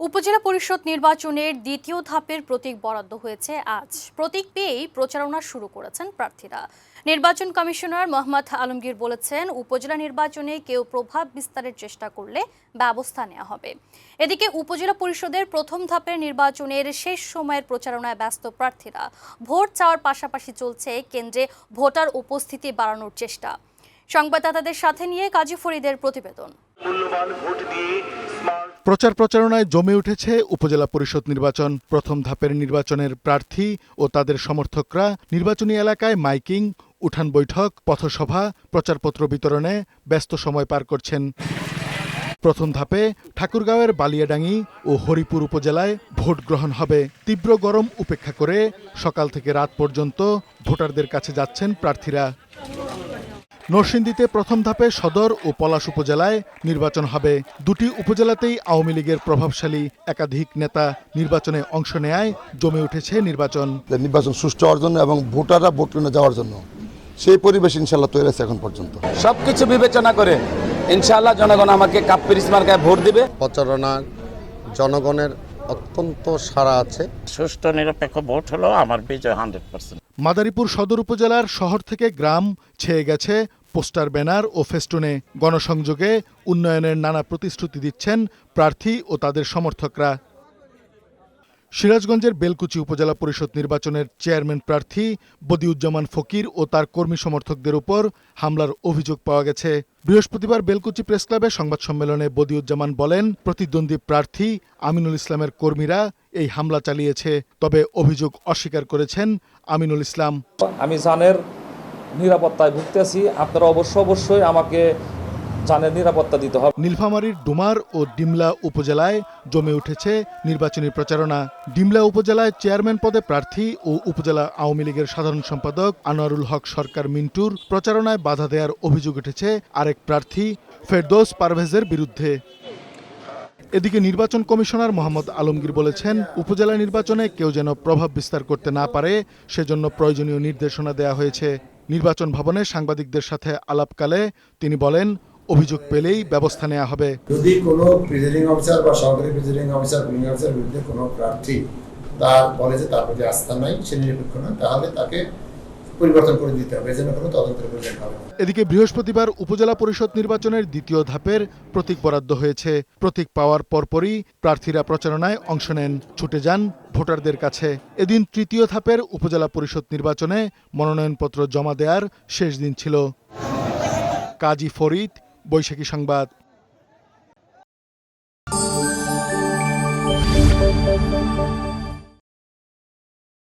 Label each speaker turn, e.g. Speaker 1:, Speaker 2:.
Speaker 1: উপজেলা পরিষদ নির্বাচনের দ্বিতীয় ধাপের প্রতীক বরাদ্দ হয়েছে আজ। প্রতীক পেয়েই প্রচারণা শুরু করেছেন প্রার্থীরা। নির্বাচন কমিশনার মোহাম্মদ আলমগীর বলেছেন, উপজেলা নির্বাচনে কেউ প্রভাব বিস্তারের চেষ্টা করলে ব্যবস্থা নেওয়া হবে। এদিকে উপজেলা পরিষদের প্রথম ধাপের নির্বাচনের শেষ সময়ের প্রচারণায় ব্যস্ত প্রার্থীরা। ভোট চাওয়ার পাশাপাশি চলছে কেন্দ্রে ভোটার উপস্থিতি বাড়ানোর চেষ্টা। সংবাদদাতাদের সাথে নিয়ে কাজী ফরিদের প্রতিবেদন।
Speaker 2: মূল্যবান ভোট দিয়ে
Speaker 3: প্রচার প্রচারণায় জমে উঠেছে উপজেলা পরিষদ নির্বাচন। প্রথম ধাপের নির্বাচনের প্রার্থী ও তাদের সমর্থকরা নির্বাচনী এলাকায় মাইকিং, উঠান বৈঠক, পথসভা, প্রচারপত্র বিতরণে ব্যস্ত সময় পার করছেন। প্রথম ধাপে ঠাকুরগাঁওয়ের বালিয়াডাঙ্গি ও হরিপুর উপজেলায় ভোট গ্রহণ হবে। তীব্র গরম উপেক্ষা করে সকাল থেকে রাত পর্যন্ত ভোটারদের কাছে যাচ্ছেন প্রার্থীরা। নরসিংদীতে প্রথম ধাপে সদর ও পলাশ উপজেলায় নির্বাচন হবে। দুটি উপজেলাতেই আওয়ামী লীগের প্রভাবশালী একাধিক নেতা নির্বাচনে অংশ নেয় জমে উঠেছে নির্বাচন।
Speaker 4: যে নির্বাচন সুষ্ঠু হওয়ার জন্য এবং ভোটাররা ভোট কেন্দ্রে যাওয়ার জন্য। সেই পরিবেশ ইনশাল্লাহ তৈরি আছে এখন পর্যন্ত।
Speaker 5: সবকিছু বিবেচনা করে ইনশাল্লাহ জনগণ আমাকে কাপ্পিরিস মার্কায় ভোট দিবে।
Speaker 6: প্রচারণা জনগণের অত্যন্ত সাড়া আছে।
Speaker 7: সুষ্ঠু নিরপেক্ষ ভোট হলো আমার বিজয় হান্ড্রেড পার্সেন্ট
Speaker 3: মাদারীপুর সদর উপজেলার শহর থেকে গ্রাম ছেয়ে গেছে পোস্টার, ব্যানার ও ফেস্টুনে। গণসংযোগে উন্নয়নের নানা প্রতিশ্রুতি দিচ্ছেন প্রার্থী ও তাদের সমর্থকরা। সিরাজগঞ্জের বেলকুচি উপজেলা পরিষদ নির্বাচনের চেয়ারম্যান প্রার্থী বদিউজ্জামান ফকির ও তার কর্মী সমর্থকদের উপর হামলার অভিযোগ পাওয়া গেছে। বৃহস্পতিবার বেলকুচি প্রেস ক্লাবে সংবাদ সম্মেলনে বদিউজ্জামান বলেন, প্রতিদ্বন্দ্বী প্রার্থী আমিনুল ইসলামের কর্মীরা এই হামলা চালিয়েছে, তবে অভিযোগ অস্বীকার করেছেন আমিনুল ইসলাম।
Speaker 8: আমি জানের নিরাপত্তায় ভুগতেছি। আপনারা অবশ্য অবশ্যই আমাকে জানের নিরাপত্তা দিতে হবে।
Speaker 3: নীলফামারীর ডুমার ও ডিমলা উপজেলায় জমে উঠেছে নির্বাচনী প্রচারণা। ডিমলা উপজেলায় চেয়ারম্যান পদে প্রার্থী ও উপজেলা আওয়ামী লীগের সাধারণ সম্পাদক আনোয়ারুল হক সরকার মিন্টুর প্রচারণায় বাধা দেওয়ার অভিযোগ উঠেছে আরেক প্রার্থী, ফেরদৌস পারভেজের বিরুদ্ধে। এদিকে নির্বাচন কমিশনার মোহাম্মদ আলমগীর বলেছেন, উপজেলা নির্বাচনে কেউ যেন প্রভাব বিস্তার করতে না পারে, সেজন্য প্রয়োজনীয় নির্দেশনা দেওয়া হয়েছে। নির্বাচন ভবনে সাংবাদিকদের সাথে আলাপকালে তিনি বলেন অভিযোগ পেলেই ব্যবস্থা নেওয়া হবে।
Speaker 9: যদি কোনো প্রিজাইডিং অফিসার বা সহকারী প্রিজাইডিং অফিসার পুলিং অফিসার বিরুদ্ধে কোনো প্রার্থী তার বলে যে তার প্রতি আস্থা নাই সে নিরপেক্ষ নয় তাহলে তাকে পরিবর্তন করে দিতে হবে। এজন্য কোনো তদন্তের প্রয়োজন হবে
Speaker 3: এদিকে বৃহস্পতিবার উপজেলা পরিষদ নির্বাচনের দ্বিতীয় ধাপের প্রতীক বরাদ্দ হয়েছে। প্রতীক পাওয়ার পরপরই প্রার্থীরা প্রচারণায় অংশ নেন। ছুটে যান ভোটারদের কাছে। এদিন তৃতীয় ধাপের উপজেলা পরিষদ নির্বাচনে মনোনয়নপত্র জমা দেওয়ার শেষ দিন ছিল। কাজী ফরিদ বৈশাখী সংবাদ।